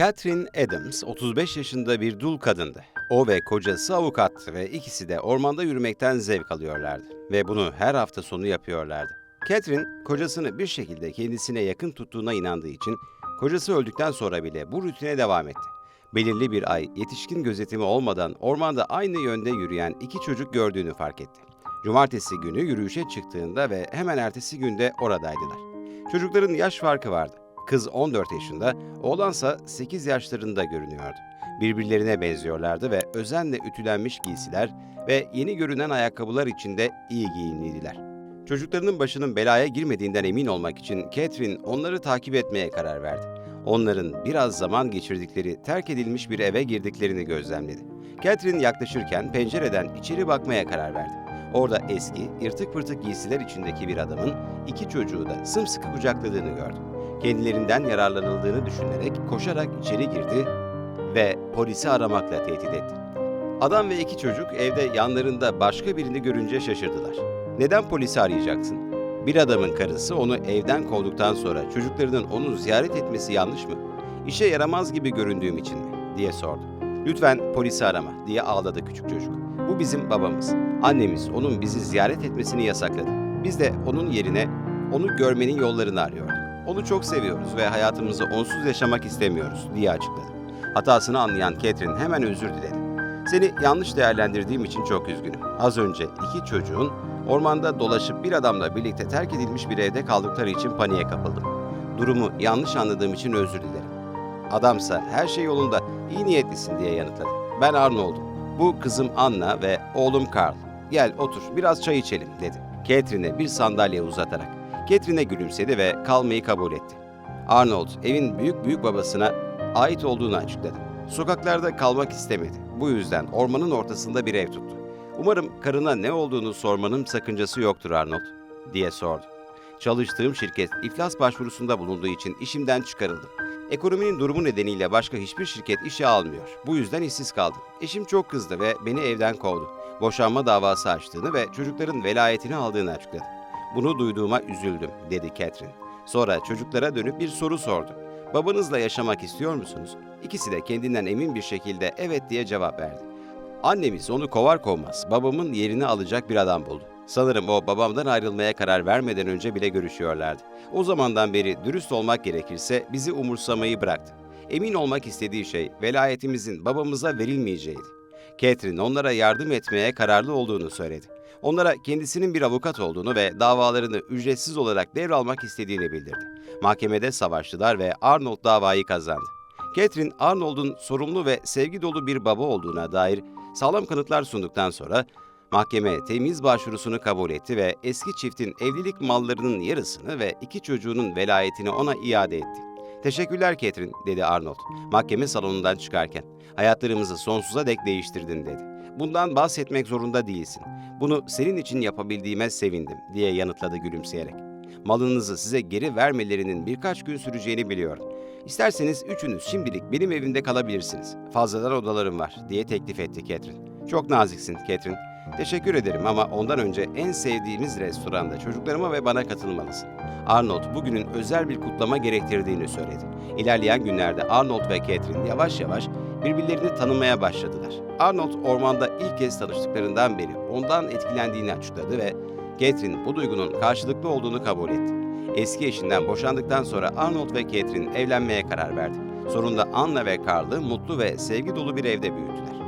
Catherine Adams 35 yaşında bir dul kadındı. O ve kocası avukattı ve ikisi de ormanda yürümekten zevk alıyorlardı. Ve bunu her hafta sonu yapıyorlardı. Catherine, kocasını bir şekilde kendisine yakın tuttuğuna inandığı için kocası öldükten sonra bile bu rutine devam etti. Belirli bir ay yetişkin gözetimi olmadan ormanda aynı yönde yürüyen iki çocuk gördüğünü fark etti. Cumartesi günü yürüyüşe çıktığında ve hemen ertesi günde oradaydılar. Çocukların yaş farkı vardı. Kız 14 yaşında, oğlansa 8 yaşlarında görünüyordu. Birbirlerine benziyorlardı ve özenle ütülenmiş giysiler ve yeni görünen ayakkabılar içinde iyi giyimliydiler. Çocuklarının başının belaya girmediğinden emin olmak için Catherine onları takip etmeye karar verdi. Onların biraz zaman geçirdikleri terk edilmiş bir eve girdiklerini gözlemledi. Catherine yaklaşırken pencereden içeri bakmaya karar verdi. Orada eski, yırtık pırtık giysiler içindeki bir adamın iki çocuğu da sımsıkı kucakladığını gördü. Kendilerinden yararlanıldığını düşünerek koşarak içeri girdi ve polisi aramakla tehdit etti. Adam ve iki çocuk evde yanlarında başka birini görünce şaşırdılar. Neden polisi arayacaksın? Bir adamın karısı onu evden kovduktan sonra çocuklarının onu ziyaret etmesi yanlış mı? İşe yaramaz gibi göründüğüm için mi? diye sordu. Lütfen polisi arama diye ağladı küçük çocuk. Bu bizim babamız. Annemiz onun bizi ziyaret etmesini yasakladı. Biz de onun yerine onu görmenin yollarını arıyorduk. Onu çok seviyoruz ve hayatımızı onsuz yaşamak istemiyoruz diye açıkladı. Hatasını anlayan Catherine hemen özür diledi. Seni yanlış değerlendirdiğim için çok üzgünüm. Az önce iki çocuğun ormanda dolaşıp bir adamla birlikte terk edilmiş bir evde kaldıkları için paniğe kapıldım. Durumu yanlış anladığım için özür dilerim. Adamsa her şey yolunda, iyi niyetlisin diye yanıtladı. Ben Arnold'um. Bu kızım Anna ve oğlum Carl. Gel otur biraz çay içelim dedi. Catherine'e bir sandalye uzatarak. Catherine gülümsedi ve kalmayı kabul etti. Arnold evin büyük büyük babasına ait olduğunu açıkladı. Sokaklarda kalmak istemedi. Bu yüzden ormanın ortasında bir ev tuttu. Umarım karına ne olduğunu sormanın sakıncası yoktur Arnold, diye sordu. Çalıştığım şirket iflas başvurusunda bulunduğu için işimden çıkarıldım. Ekonominin durumu nedeniyle başka hiçbir şirket işe almıyor. Bu yüzden işsiz kaldım. Eşim çok kızdı ve beni evden kovdu. Boşanma davası açtığını ve çocukların velayetini aldığını açıkladı. Bunu duyduğuma üzüldüm, dedi Catherine. Sonra çocuklara dönüp bir soru sordu. Babanızla yaşamak istiyor musunuz? İkisi de kendinden emin bir şekilde evet diye cevap verdi. Annemiz onu kovar kovmaz babamın yerini alacak bir adam buldu. Sanırım o babamdan ayrılmaya karar vermeden önce bile görüşüyorlardı. O zamandan beri dürüst olmak gerekirse bizi umursamayı bıraktı. Emin olmak istediği şey velayetimizin babamıza verilmeyeceğiydi. Catherine onlara yardım etmeye kararlı olduğunu söyledi. Onlara kendisinin bir avukat olduğunu ve davalarını ücretsiz olarak devralmak istediğini bildirdi. Mahkemede savaştılar ve Arnold davayı kazandı. Catherine, Arnold'un sorumlu ve sevgi dolu bir baba olduğuna dair sağlam kanıtlar sunduktan sonra mahkeme temiz başvurusunu kabul etti ve eski çiftin evlilik mallarının yarısını ve iki çocuğunun velayetini ona iade etti. Teşekkürler Catherine, dedi Arnold, mahkeme salonundan çıkarken. Hayatlarımızı sonsuza dek değiştirdin, dedi. Bundan bahsetmek zorunda değilsin. Bunu senin için yapabildiğime sevindim, diye yanıtladı gülümseyerek. Malınızı size geri vermelerinin birkaç gün süreceğini biliyorum. İsterseniz üçünüz şimdilik benim evimde kalabilirsiniz. Fazladan odalarım var, diye teklif etti Catherine. Çok naziksin Catherine. Teşekkür ederim ama ondan önce en sevdiğimiz restoranda çocuklarıma ve bana katılmalısın. Arnold bugünün özel bir kutlama gerektirdiğini söyledi. İlerleyen günlerde Arnold ve Catherine yavaş yavaş birbirlerini tanımaya başladılar. Arnold ormanda ilk kez tanıştıklarından beri ondan etkilendiğini açıkladı ve Catherine bu duygunun karşılıklı olduğunu kabul etti. Eski eşinden boşandıktan sonra Arnold ve Catherine evlenmeye karar verdi. Sonunda Anna ve Carl'ı mutlu ve sevgi dolu bir evde büyüttüler.